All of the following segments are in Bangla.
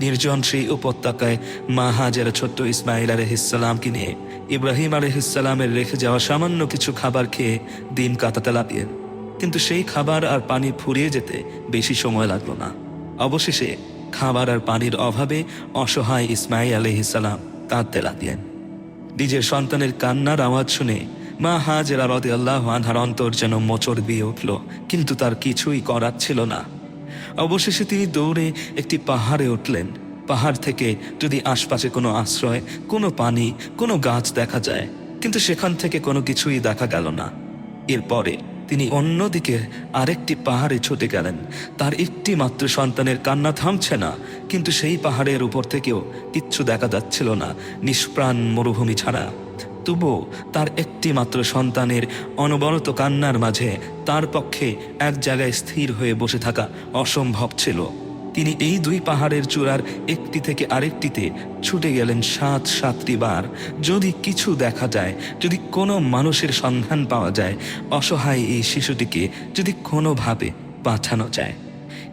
নির্জন সেই উপত্যকায় মা হাজেরা ছোট্ট ইসমাইল আলহিসাল্লামকে নিয়ে ইব্রাহিম আলহিসাল্লামের রেখে যাওয়া সামান্য কিছু খাবার খেয়ে দিন কাটাতে লাগলেন। কিন্তু সেই খাবার আর পানি ফুরিয়ে যেতে বেশি সময় লাগল না। অবশেষে খাবার আর পানির অভাবে অসহায় ইসমাইল আলহিসাল্লাম কাঁদতে লাগলেন। নিজের সন্তানের কান্নার আওয়াজ শুনে মা হাজেরা রদে আল্লাহ আনহার অন্তর যেন মোচড় দিয়ে উঠল, কিন্তু তার কিছুই করার ছিল না। অবশেষে তিনি দৌড়ে একটি পাহাড়ে উঠলেন। পাহাড় থেকে যদি আশপাশে কোনো আশ্রয়, কোনো পানি, কোনো গাছ দেখা যায়, কিন্তু সেখান থেকে কোনো কিছুই দেখা গেল না। এরপরে তিনি অন্যদিকে আরেকটি পাহাড়ে ছুটে গেলেন। তার একটি মাত্র সন্তানের কান্না থামছে না, কিন্তু সেই পাহাড়ের উপর থেকেও কিচ্ছু দেখা যাচ্ছিল না, নিষ্প্রাণ মরুভূমি ছাড়া। তবুও তার একটি মাত্র সন্তানের অনবরত কান্নার মাঝে তার পক্ষে এক জায়গায় স্থির হয়ে বসে থাকা অসম্ভব ছিল। তিনি এই দুই পাহাড়ের চূড়ার একটি থেকে আরেকটিতে ছুটে গেলেন সাত সাতটি বার। যদি কিছু দেখা যায়, যদি কোনো মানুষের সন্ধান পাওয়া যায়, অসহায় এই শিশুটিকে যদি কোনোভাবে বাঁচানো যায়।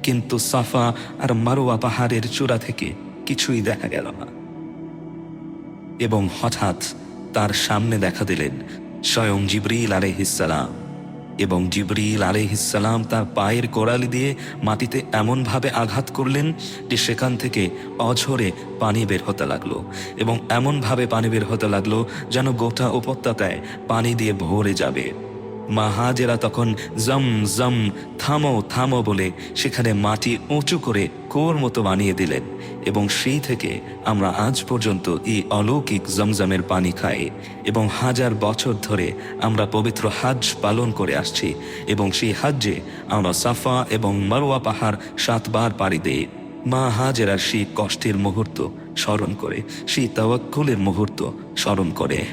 কিন্তু সাফা আর মারোয়া পাহাড়ের চূড়া থেকে কিছুই দেখা গেল না। এবং হঠাৎ তার সামনে দেখা দিলেন স্বয়ং জিবরিল আলহিসাল্লাম এবং জিবরিল আলহিসাল্লাম তার পায়ের কোড়ালি দিয়ে মাটিতে এমনভাবে আঘাত করলেন যে সেখান থেকে অঝরে পানি বের হতে লাগল এবং এমনভাবে পানি বের হতে লাগল যেন গোটা উপত্যকায় পানি দিয়ে ভরে যাবে। মা হাজেরা তখন জম জম থামো থামো বলে সেখানে মাটি উঁচু করে কোর মতো বানিয়ে দিলেন এবং সেই থেকে আমরা আজ পর্যন্ত এই অলৌকিক জমজমের পানি খাই এবং হাজার বছর ধরে আমরা পবিত্র হাজ পালন করে আসছি এবং সেই হাজ্যে আমরা সাফা এবং মারোয়া পাহাড় সাতবার পাড়ি দিই। মা হাজেরার সেই কষ্টের মুহূর্ত স্মরণ করে, সেই তাওয়াক্কুলের মুহূর্ত স্মরণ করে।